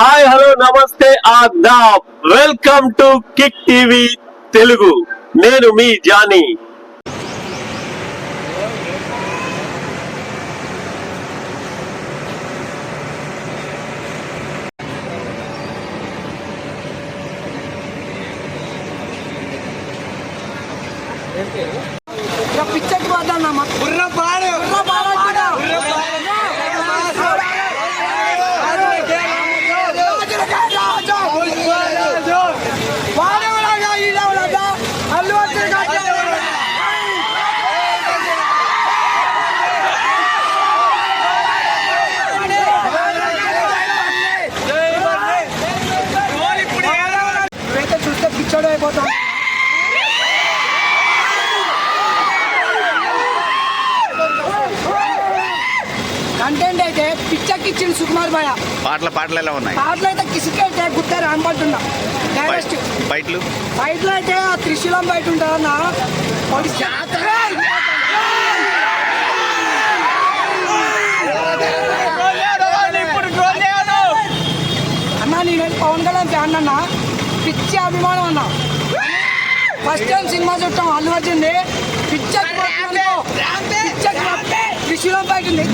Hi hello నమస్తే Aadab. Welcome to Kick TV Telugu. నేను మీ జానీ. పిచ్చకి పోతానమ్మా బుర్ర పిచ్చకిచ్చిన సుకుమార్ భయ పాటల పాటలు ఎలా ఉన్నాయి? పాటలు అయితే కిసికైతే గుట్ట రాంపడుతున్నా. డైరెక్ట్ ఫైట్- ఫైట్లు బయటలో అయితే త్రిశూలం బయట ఉంటుందన్న అన్న. నేను పవన్ కళ్యాణ్ ఫ్యాన్ అన్న. పిచ్చి అభిమానం అన్న. ఫస్ట్ టైం సినిమా చూడటం అల్లు అర్జున్ పిచ్చకి పోతున్నాను. పిచ్చకి పో- త్రిశూలం బయట ఉంది.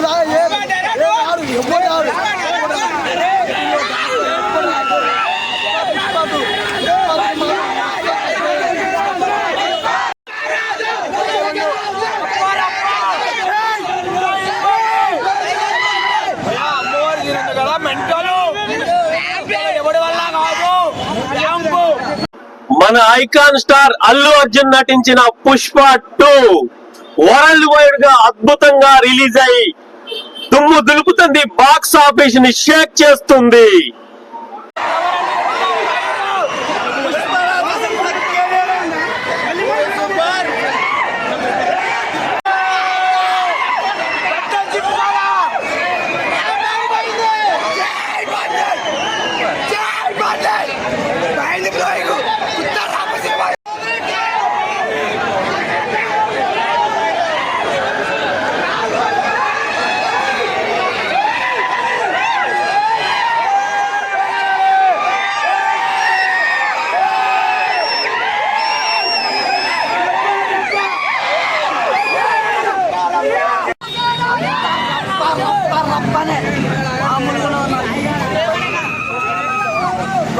ఇప్పుడు మన ఐకాన్ స్టార్ అల్లు అర్జున్ నటించిన పుష్ప టూ వరల్డ్ వైడ్గా అద్భుతంగా రిలీజ్ అయ్యి దుమ్ము దులుపుతుంది బాక్స్ ఆఫీస్ని షేక్ చేస్తుంది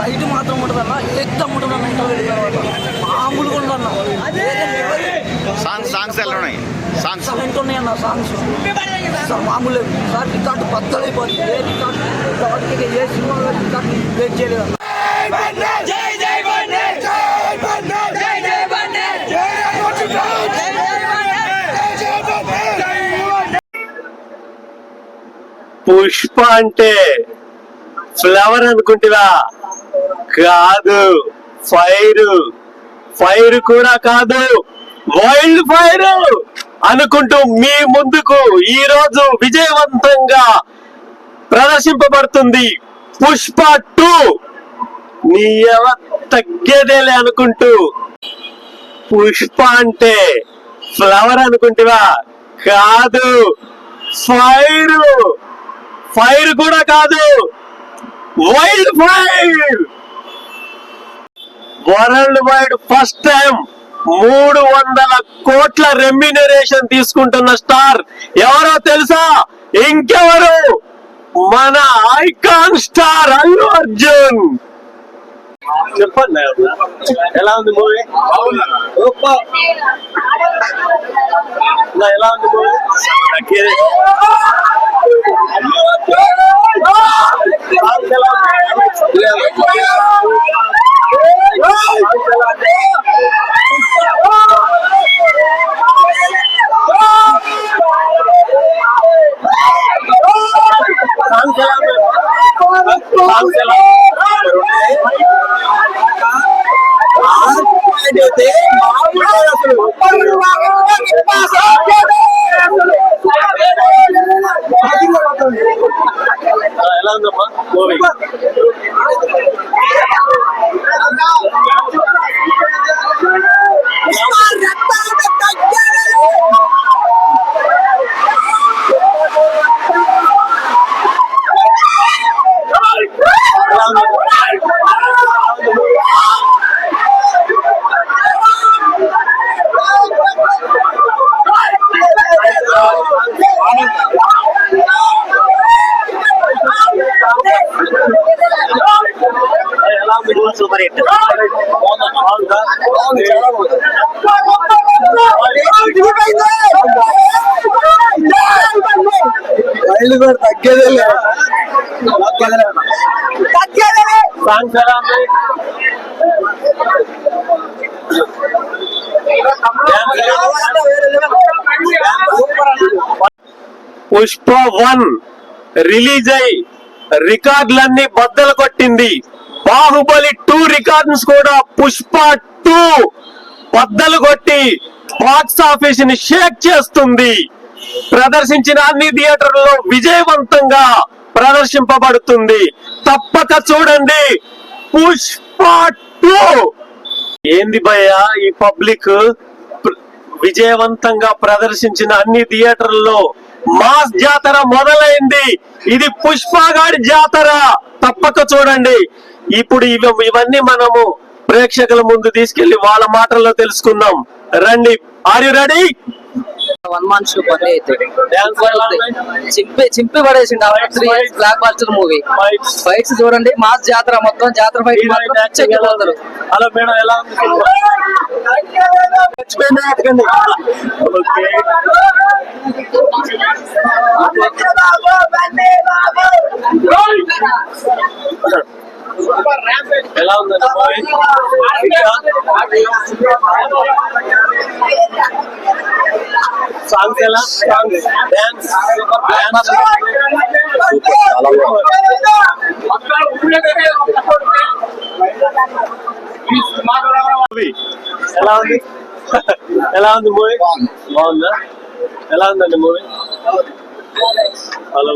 బయట మాత్రం ఉంటుందన్న ఎక్దమ్ ఉంటుందన్న ఇంటర్వ్యూ మామూలుగా ఉందన్న సాంగ్స్ సాంగ్స్ ఎలా ఉన్నాయి సాంగ్స్ ఎంత ఉన్నాయన్న సాంగ్స్ అసలు మామూలు. సార్ రికార్డు బద్దలైపోతుంది ఏ రికార్డు? ఏ బ్రేక్ చేయలేదు అన్న. జై జై బండి జై బండి జై జై బండి జై పుష్ప అంటే ఫ్లవర్ అనుకుంటున్నా. కాదు ఫైర్. ఫైర్ కూడా కాదు. Wild fire. అనుకుంటూ మీ ముందుకు ఈ రోజు విజయవంతంగా ప్రదర్శింపబడుతుంది. పుష్ప టూ. నీ ఎవ తగ్గేదేలే అనుకుంటూ. పుష్ప అంటే ఫ్లవర్ అనుకుంటున్నా కాదు. ఫైర్. ఫైర్ కూడా కాదు. Wild fire. World wide first time మూడు వందల కోట్ల రెమ్యునరేషన్ తీసుకుంటున్న స్టార్. ఎవరో తెలుసా? ఇంకెవరు? మన ఐకాన్ స్టార్ అల్లు అర్జున్. చెప్పండి. ఎలా ఉంది మూవీ? ఎలా ఉంది movie? Songs Bakit? Bakit? Bakit? ఎలా ఉంది సూపర్ హిట్. కూడా తగ్గేదే లేదు. సాంగ్స్ ఎలా పుష్ప వన్ రిలీజ్ అయి రికార్డులన్నీ బద్దలు కొట్టింది. బాహుబలి టూ రికార్డ్స్ కూడా పుష్ప టూ బద్దలు కొట్టి బాక్స్ ఆఫీస్ని షేక్ చేస్తుంది. ప్రదర్శించిన అన్ని థియేటర్లలో విజయవంతంగా ప్రదర్శింపబడుతుంది. తప్పక చూడండి. పుష్ప టూ! ఏంది భయ్య ఈ పబ్లిక్ విజయవంతంగా ప్రదర్శించిన అన్ని థియేటర్లలో మాస్ జాతర మొదలైంది. ఇది పుష్పగాడి జాతర. తప్పక చూడండి. ఇప్పుడు ఇవ ఇవన్నీ మనము ప్రేక్షకుల ముందు తీసుకెళ్ళి వాళ్ళ మాటల్లో తెలుసుకుందాం. రండి. Are you ready one man show పని అయితే. చింపి చింపి పడేసిండు three years blockbuster movie fights చూడండి. మాస్ జాతర మొత్తం. జాతర ఫైట్ మాత్రం పిచ్చెక్కిపోతారు హలో మేడం ఎలా ఉంది? ఓకే. ఎలా ఉందండి మూవీ సాంగ్స్ ఎలా? సాంగ్స్ డాన్స్ డాన్స్ ఎలా ఉంది? ఎలా ఉంది మూవీ? బాగుందా? ఎలా ఉందండి మూవీ? హలో